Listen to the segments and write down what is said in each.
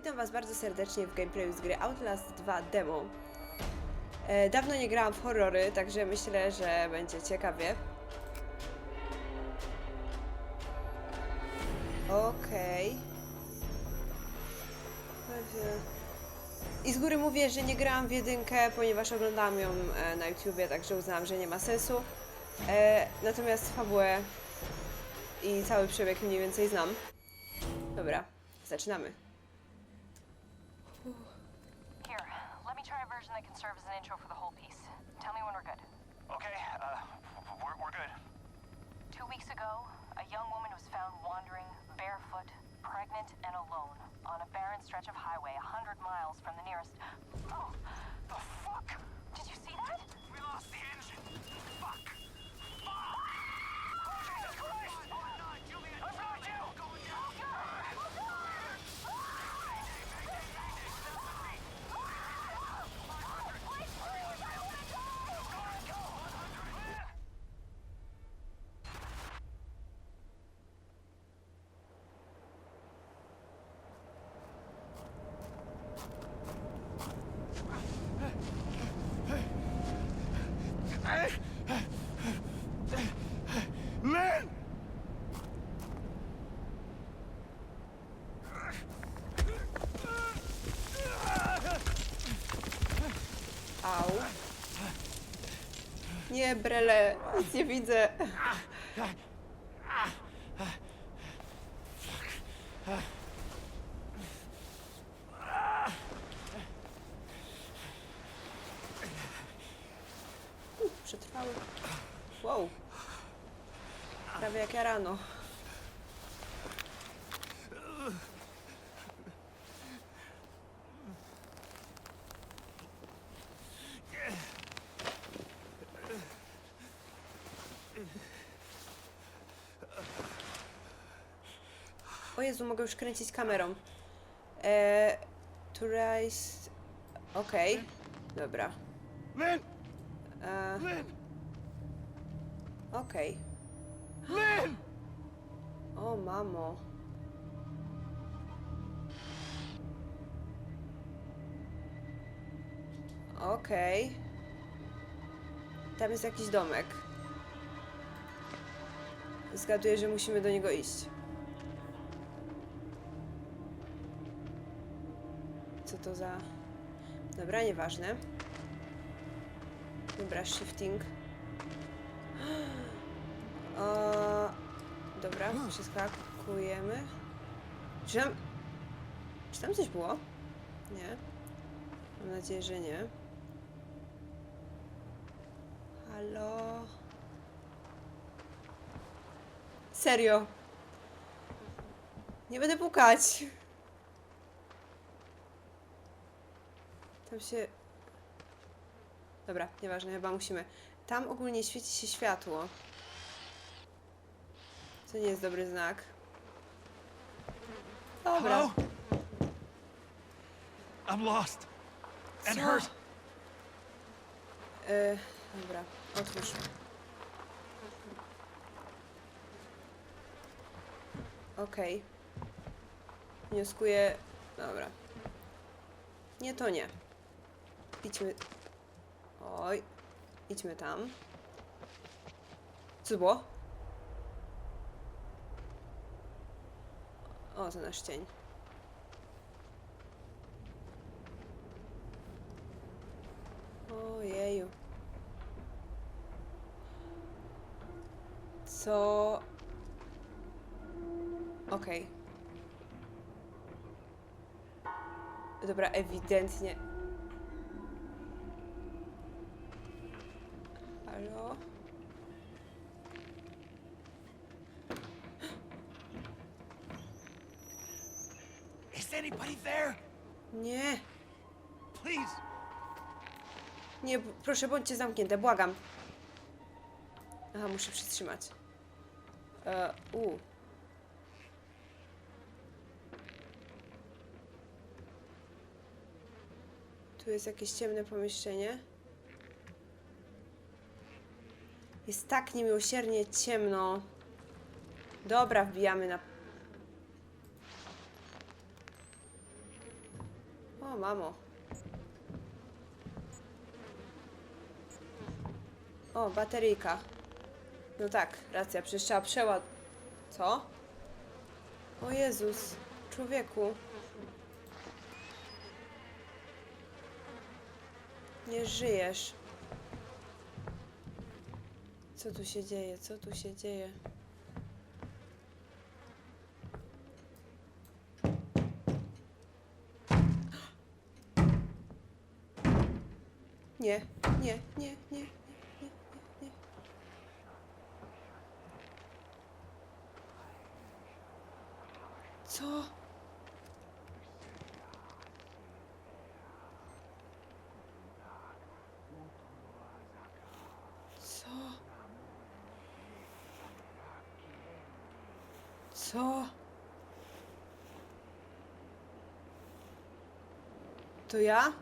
Witam Was bardzo serdecznie w gameplayu z gry Outlast 2 Demo. E, dawno nie grałam w horrory, także myślę, że będzie ciekawie. Okej. I z góry mówię, że nie grałam w jedynkę, ponieważ oglądałam ją e, na YouTubie, także uznałam, że nie ma sensu. E, natomiast fabułę i cały przebieg mniej więcej znam. Dobra, zaczynamy. We're good. Okay, uh, we're, we're good. Two weeks ago, a young woman was found wandering, barefoot, pregnant, and alone on a barren stretch of highway a hundred miles from the nearest. Oh, The fuck? did you see that? We lost the engine. Brele, nic nie widzę. Uh, Przetrwały. Wow. Prawie jak ja rano. Jezu, mogę już kręcić kamerą. Eee, rise... Okej, dobra. Lynn! Eee! Okej. Lynn! O, mamo. Okej. Tam jest jakiś domek. Zgaduję, że musimy do niego iść. To za... Dobra, nieważne. Dobra, shifting. O, dobra, przeskakujemy. Czy tam... Czy tam coś było? Nie. Mam nadzieję, że nie. Halo? Serio? Nie będę pukać. Tam się... Dobra, nieważne, chyba musimy. Tam ogólnie świeci się światło. Co nie jest dobry znak. Dobra. Hello? I'm lost. And Co? hurt. E, dobra, otwórz. Okej. Wnioskuję... Dobra. Nie, to nie. Idźmy... Oj. Idźmy tam. Co było? O, to nasz cień. Ojeju. Co? Okej. Dobra, ewidentnie. Halo? Is anybody there? Nie, Please. nie, proszę bądźcie zamknięte, błagam. Aha, muszę przytrzymać. E, u. Tu jest jakieś ciemne pomieszczenie. Jest tak niemiłosiernie ciemno. Dobra, wbijamy na O, mamo. O, bateryjka. No tak, racja, przecież trzeba przeład... Co? O Jezus, człowieku. Nie żyjesz. Co tu się dzieje? Co tu się dzieje? Nie, nie, nie, nie, nie, nie. Co? Co? Co? To ja?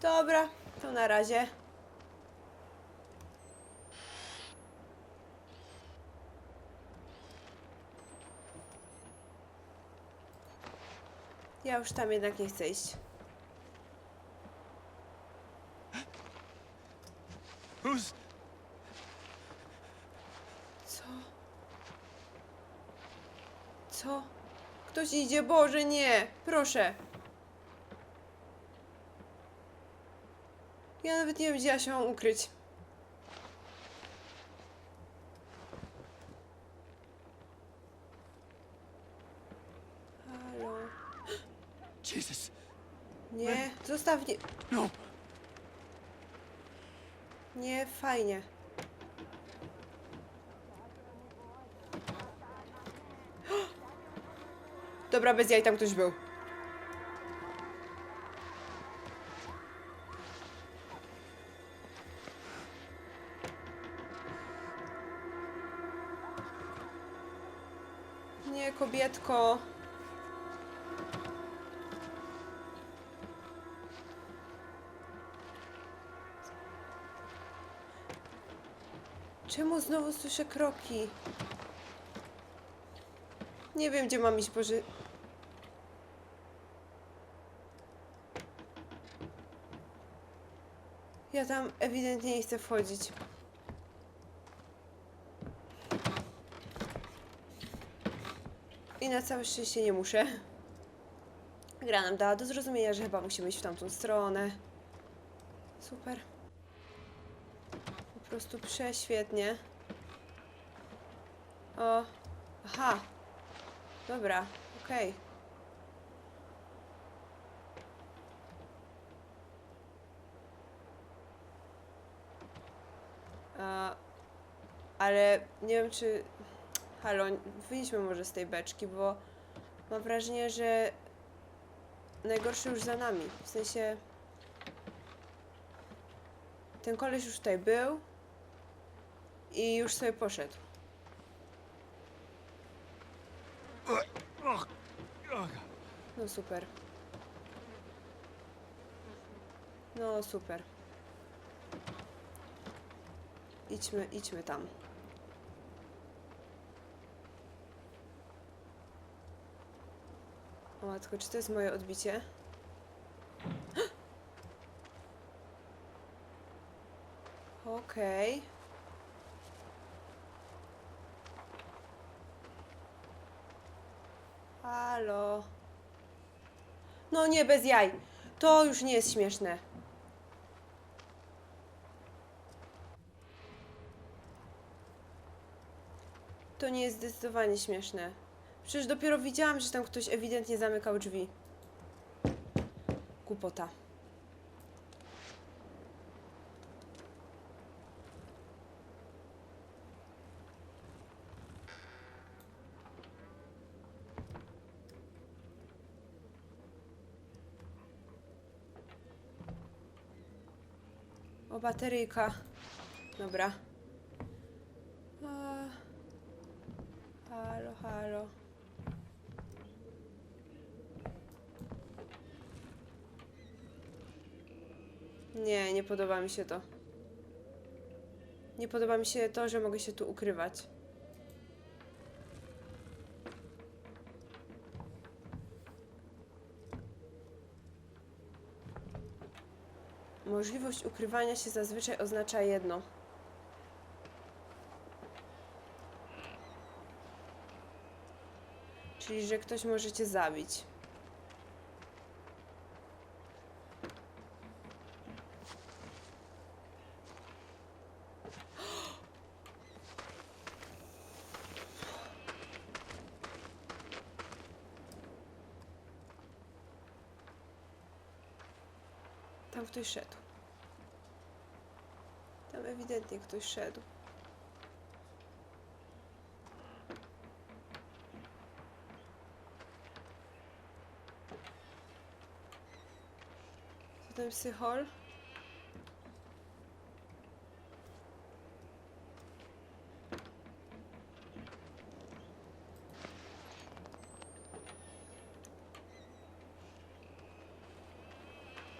Dobra, to na razie. Ja już tam jednak nie chcę iść. Who's. Co? Co? Ktoś idzie, Boże, nie! Proszę! Ja nawet nie ja się mam ukryć. Halo? Jesus. Nie, zostaw nie... No. Nie, fajnie. Dobra, bez jaj, tam ktoś był. Nie, kobietko. Czemu znowu słyszę kroki? Nie wiem, gdzie mam iść, Boże. Ja tam ewidentnie nie chcę wchodzić. I na całe szczęście nie muszę. Gra nam dała do zrozumienia, że chyba musimy iść w tamtą stronę. Super. Prostu prześwietnie. O, aha. Dobra, okej. A, Ale nie wiem, czy... Halo, wyjdźmy może z tej beczki, bo mam wrażenie, że najgorsze już za nami. W sensie... Ten koleś już tutaj był i już sobie poszedł. No super. No super. Idźmy, idźmy tam. O matko, czy to jest moje odbicie? Okej. Halo. No nie, bez jaj. To już nie jest śmieszne. To nie jest zdecydowanie śmieszne. Przecież dopiero widziałam, że tam ktoś ewidentnie zamykał drzwi. Głupota. O, bateryjka. Dobra. Halo, halo. Nie, nie podoba mi się to. Nie podoba mi się to, że mogę się tu ukrywać. Możliwość ukrywania się zazwyczaj oznacza jedno. Czyli, że ktoś może cię zabić. Tam ktoś szedł. Ewidentnie ktoś szedł. Co ten?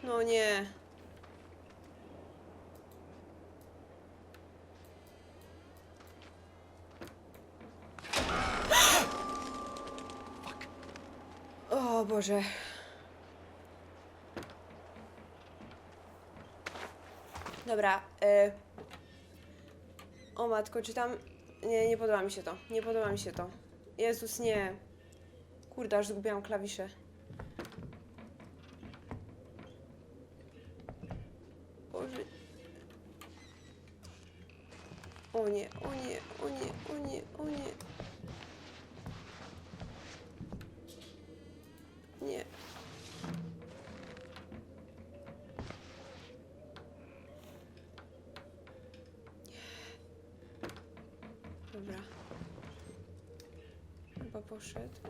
No nie. O Boże. Dobra. Y... O matko, czy tam... Nie, nie podoba mi się to. Nie podoba mi się to. Jezus, nie. Kurde, aż zgubiłam klawisze. Boże. O nie, o nie, o nie, o nie, o. Nie. Dobra. Chyba poszedł.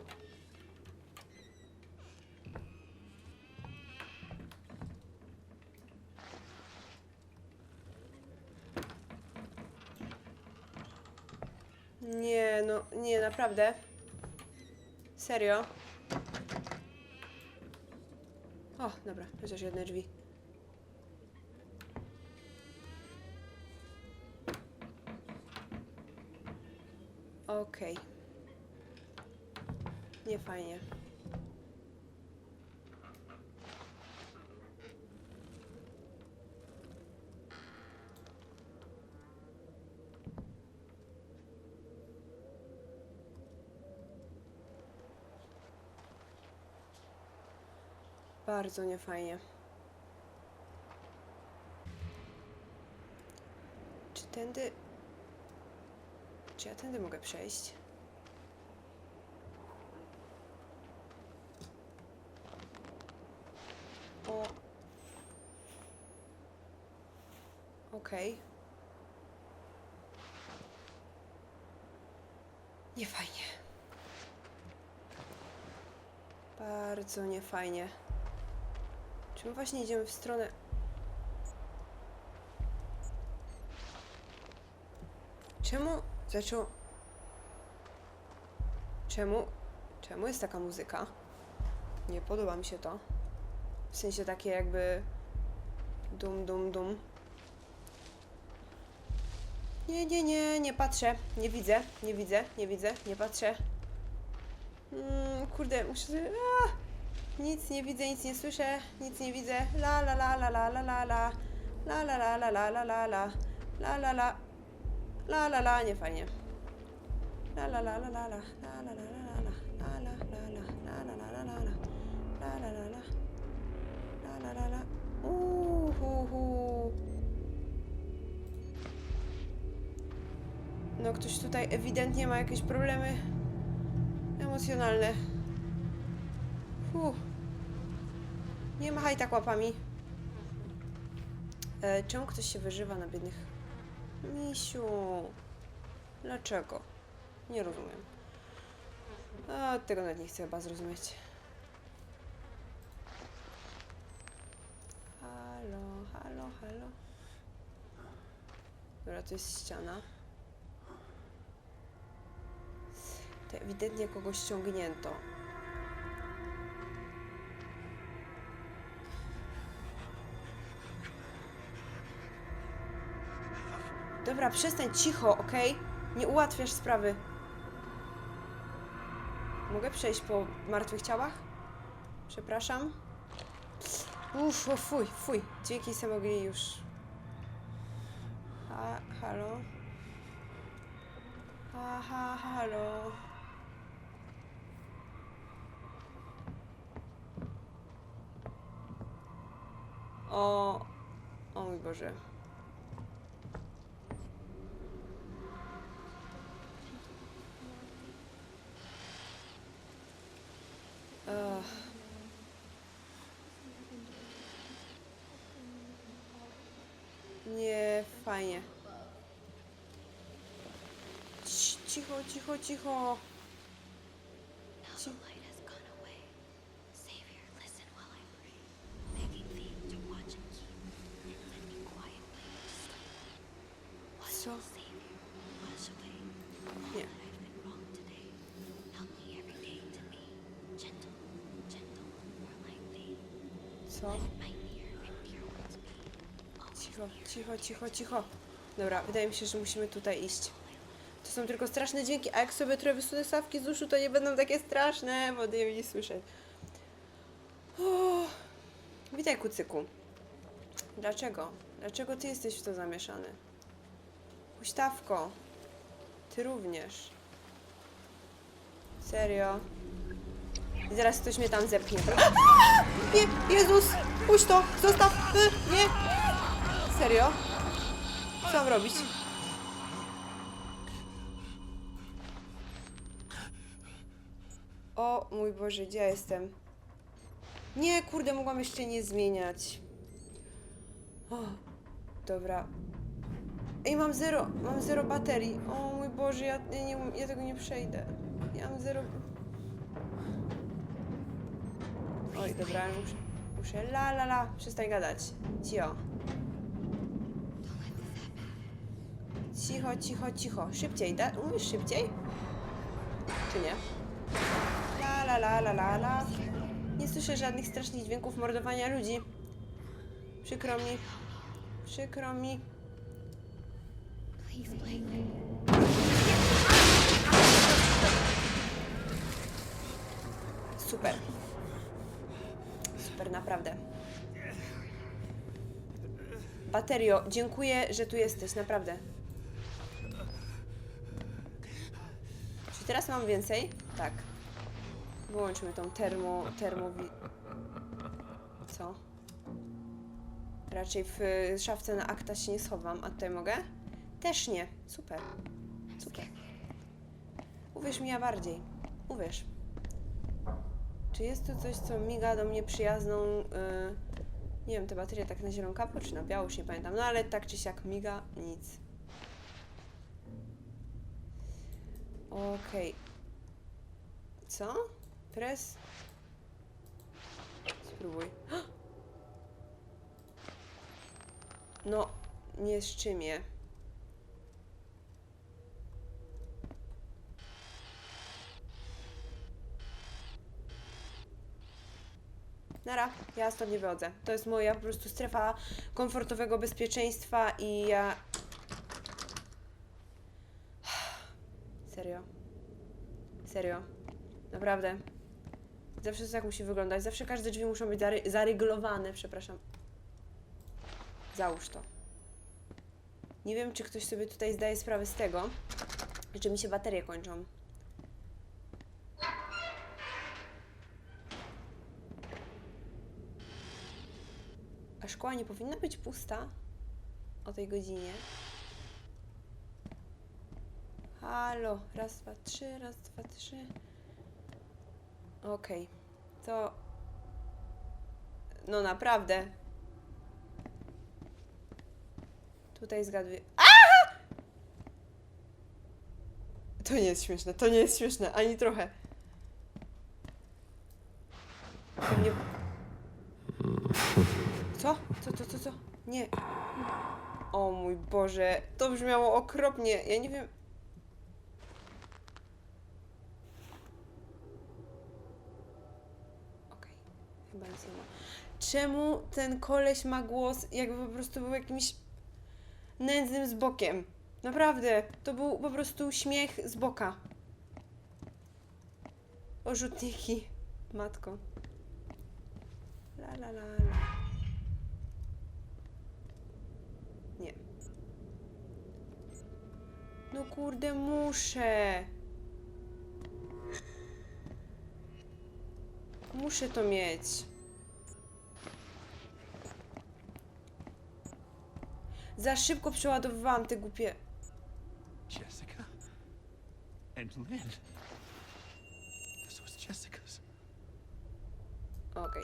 Nie, no, nie, naprawdę. Serio? O, dobra, chociaż jedne drzwi. Okej. Nie fajnie. Bardzo niefajnie. Czy tędy... Czy ja tędy mogę przejść? O... Okej. Niefajnie. Bardzo niefajnie. Czy my właśnie idziemy w stronę... Czemu zaczął... Czemu... Czemu jest taka muzyka? Nie podoba mi się to. W sensie takie jakby... Dum, dum, dum. Nie, nie, nie, nie patrzę. Nie widzę, nie widzę, nie widzę, nie patrzę. Mm, kurde, muszę sobie... A! Nic nie widzę, nic nie słyszę, nic nie widzę. La la la la la la la la. La la la la la la la la. La la la. La la la, nie fajnie. La la la la la la. La la la la la la. La la la la. La la la la la la. La la la la. La la la No ktoś tutaj ewidentnie ma jakieś problemy emocjonalne. Fuh. Nie machaj tak łapami. E, czemu ktoś się wyżywa na biednych? Misiu. Dlaczego? Nie rozumiem. A, tego nawet nie chcę chyba zrozumieć. Halo, halo, halo. Dobra, to jest ściana. Ewidentnie kogoś ściągnięto. Dobra, przestań cicho, okej? Nie ułatwiasz sprawy. Mogę przejść po martwych ciałach? Przepraszam. Uff, o fuj, fuj. Dzięki se mogli już. Ha, halo? Ha, ha, halo? O, o mój Boże. Ugh. Nie, fajnie. Ci- Cicho, cicho, cicho. Cicho, cicho, cicho. Dobra, wydaje mi się, że musimy tutaj iść. To są tylko straszne dźwięki, a jak sobie trochę wysunę stawki z uszu, to nie będą takie straszne, bo nie słyszeć. Witaj, kucyku. Dlaczego? Dlaczego ty jesteś w to zamieszany? Huśtawko, ty również. Serio? I zaraz ktoś mnie tam zepchnie. Nie, Jezus! Puść to! Zostaw! Y, Nie! Serio? Co mam robić? O mój Boże, gdzie ja jestem? Nie, kurde, mogłam jeszcze nie zmieniać. O, dobra. Ej, mam zero, mam zero baterii. O mój Boże, ja, ja, nie, ja tego nie przejdę. Ja mam zero... Oj, dobra, muszę, muszę, la la la, przestań gadać. Cio. Cicho, cicho, cicho. Szybciej, da? Umiesz szybciej? Czy nie? La la la la la la. Nie słyszę żadnych strasznych dźwięków mordowania ludzi. Przykro mi. Przykro mi. Super. Super, naprawdę. Baterio, dziękuję, że tu jesteś, naprawdę. Czy teraz mam więcej? Tak. Wyłączmy tą termo... termowi... Co? Raczej w szafce na akta się nie schowam, a tutaj mogę? Też nie. Super. Super. Uwierz mi ja bardziej. Uwierz. Czy jest tu coś, co miga do mnie przyjazną... y, nie wiem, te baterie tak na zieloną kapło, czy na biało, już nie pamiętam. No ale tak czy siak miga, nic. Okej. Co? Pres? Spróbuj. No, nie szczymie. Nara, ja stąd nie wychodzę. To jest moja po prostu strefa komfortowego bezpieczeństwa i ja... Serio. Serio. Naprawdę. Zawsze to tak musi wyglądać. Zawsze każde drzwi muszą być zary zaryglowane, przepraszam. Załóż to. Nie wiem, czy ktoś sobie tutaj zdaje sprawę z tego, że mi się baterie kończą. A szkoła nie powinna być pusta o tej godzinie. Halo, raz, dwa, trzy, raz, dwa, trzy. Okej, to. No naprawdę. Tutaj zgaduję. To nie jest śmieszne, to nie jest śmieszne, ani trochę. Co? Co, co, co, co? Nie. O mój Boże, to brzmiało okropnie. Ja nie wiem. Okej, chyba nic nie ma. Czemu ten koleś ma głos, jakby po prostu był jakimś nędznym z bokiem. Naprawdę, to był po prostu śmiech z boka. Orzutniki. Matko. La la la la. Nie. No kurde, muszę. Muszę to mieć. Za szybko przeładowywałam te głupie... Jessica? And Lynn? This was Jessica's. Okej.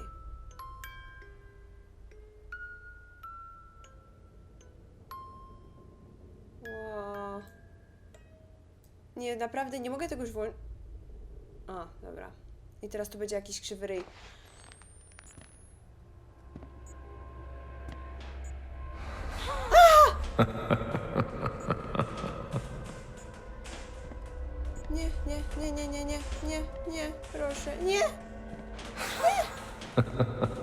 Ło. Nie, naprawdę nie mogę tego już włączyć. A, dobra. I teraz tu będzie jakiś krzywy ryj. Nie, nie, nie, nie, nie, nie, nie, nie, proszę, nie!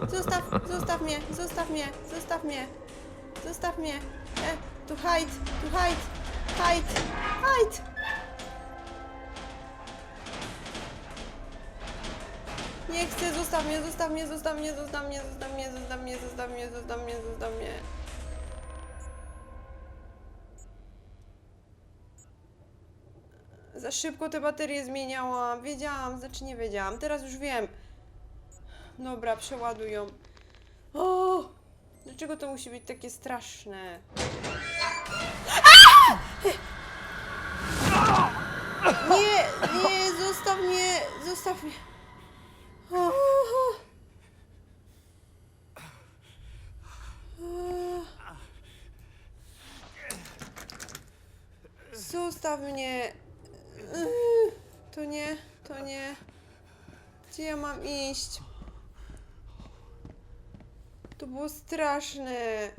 Zostaw, zostaw mnie, zostaw mnie, zostaw mnie, zostaw mnie. E, tu hide, tu hide, hide, hide. Nie chcę, zostaw mnie, zostaw mnie, zostaw mnie, zostaw mnie, zostaw mnie, zostaw mnie, zostaw mnie, zostaw mnie, zostaw mnie. Za szybko te baterie zmieniałam. Wiedziałam, znaczy nie wiedziałam. Teraz już wiem. Dobra, przeładuj ją. O! Dlaczego to musi być takie straszne? Nie, nie, zostaw mnie, zostaw mnie. Zostaw mnie. To nie, to nie. Gdzie ja mam iść? To było straszne.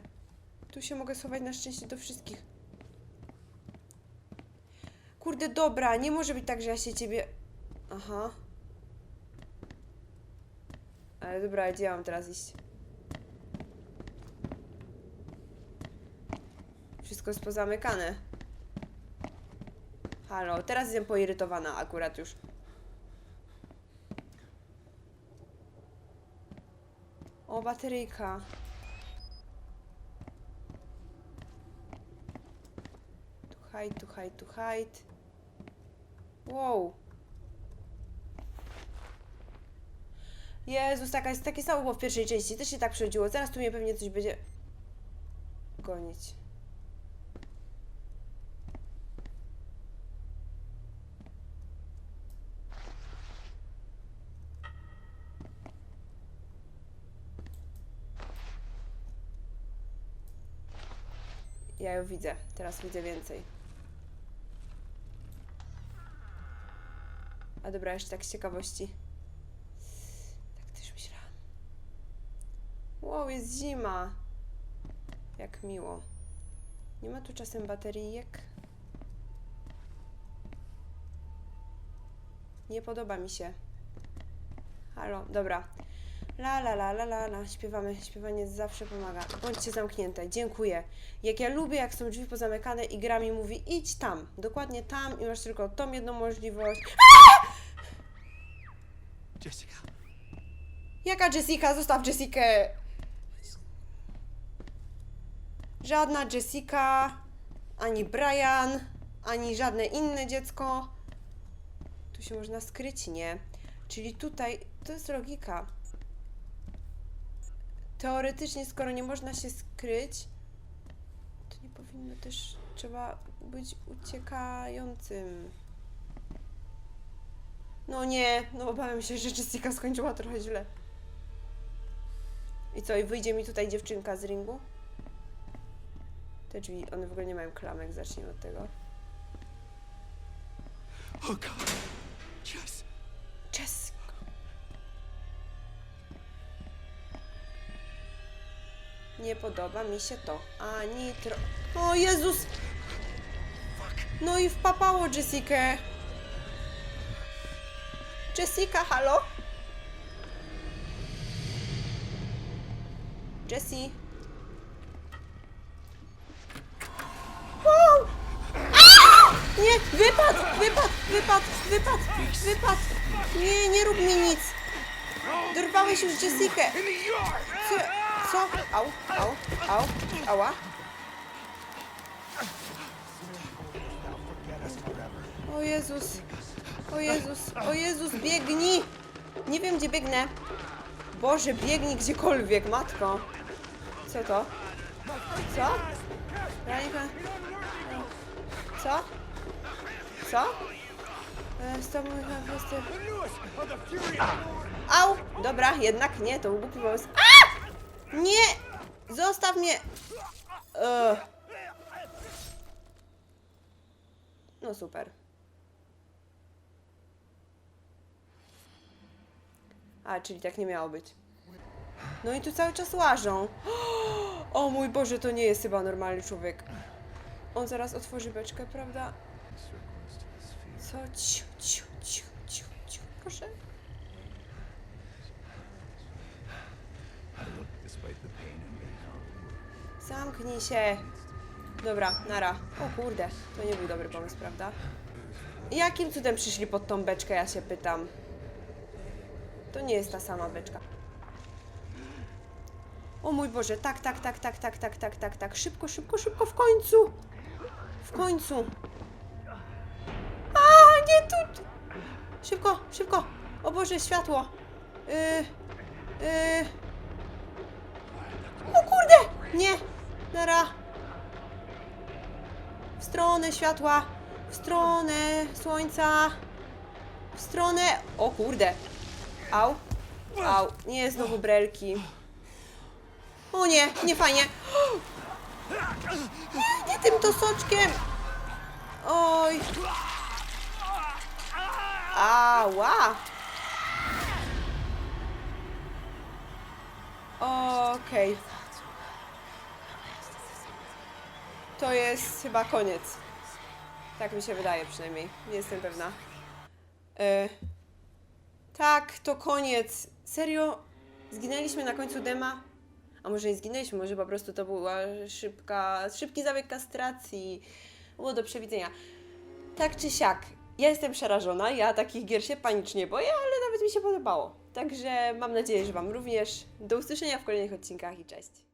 Tu się mogę schować na szczęście do wszystkich. Kurde, dobra, nie może być tak, że ja się ciebie... Aha. Ale dobra, gdzie mam teraz iść? Wszystko jest pozamykane. Halo, teraz jestem poirytowana akurat już. O, bateryjka. Tu hide, tu hide, tu hide. Wow. Jezus, taka takie samo było w pierwszej części. Też się tak przechodziło. Zaraz tu mnie pewnie coś będzie gonić. Ja ją widzę. Teraz widzę więcej. A dobra, jeszcze tak z ciekawości. Tak też myślałam. Wow, jest zima. Jak miło. Nie ma tu czasem baterijek? Nie podoba mi się. Halo, dobra. La la la la la la. Śpiewamy. Śpiewanie zawsze pomaga. Bądźcie zamknięte. Dziękuję. Jak ja lubię, jak są drzwi pozamykane i gra mi mówi idź tam. Dokładnie tam i masz tylko tą jedną możliwość. Jessica, Jaka Jessica? Zostaw Jessikę! Żadna Jessica, ani Brian, ani żadne inne dziecko. Tu się można skryć, nie? Czyli tutaj to jest logika. Teoretycznie, skoro nie można się skryć, to nie powinno też trzeba być uciekającym. No nie, no obawiam się, że Jessica skończyła trochę źle. I co, i wyjdzie mi tutaj dziewczynka z ringu? Te drzwi, one w ogóle nie mają klamek, zacznijmy od tego. oh God, Jess, Jessica! Nie podoba mi się to. Ani tro... O Jezus! No i wpapało Jessikę. Jessica, halo? Jessie? Nie! Wypad! Wypad! Wypad! Wypad! Wypad! Nie, nie rób mi nic! Dorwałeś już yard! Co? Co? Au, au, au, ała. O Jezus, o Jezus, o Jezus, biegnij! Nie wiem, gdzie biegnę. Boże, biegnij gdziekolwiek, matko. Co to? Co? Co? Co? E, Z tobą na prosty... Au! Dobra, jednak nie, to był głupi pomysł. A! Nie! Zostaw mnie! Ugh. No super. A, czyli tak nie miało być. No i tu cały czas łażą. O mój Boże, to nie jest chyba normalny człowiek. On zaraz otworzy beczkę, prawda? Co? Ciu, ciu, ciu, ciu, ciu, proszę. Zamknij się. Dobra, nara. O kurde, to nie był dobry pomysł, prawda? Jakim cudem przyszli pod tą beczkę, ja się pytam. To nie jest ta sama beczka. O mój Boże, tak, tak, tak, tak, tak, tak, tak, tak, tak. Szybko, szybko, szybko, w końcu! W końcu! Nie tu! Szybko, szybko! O Boże, światło! Yy, yy. O kurde! Nie! Nara! W stronę światła! W stronę słońca! W stronę... O kurde! Au! Au! Nie, znowu brelki. O nie, nie fajnie. Nie, nie tym to soczkiem. Oj. Ała. Okej. To jest chyba koniec. Tak mi się wydaje przynajmniej. Nie jestem pewna. E, tak, to koniec. Serio? Zginęliśmy na końcu dema? A może nie zginęliśmy, może po prostu to była szybka, szybki zabieg kastracji. Było do przewidzenia. Tak czy siak, ja jestem przerażona, ja takich gier się panicznie boję, ale nawet mi się podobało. Także mam nadzieję, że Wam również. Do usłyszenia w kolejnych odcinkach i cześć.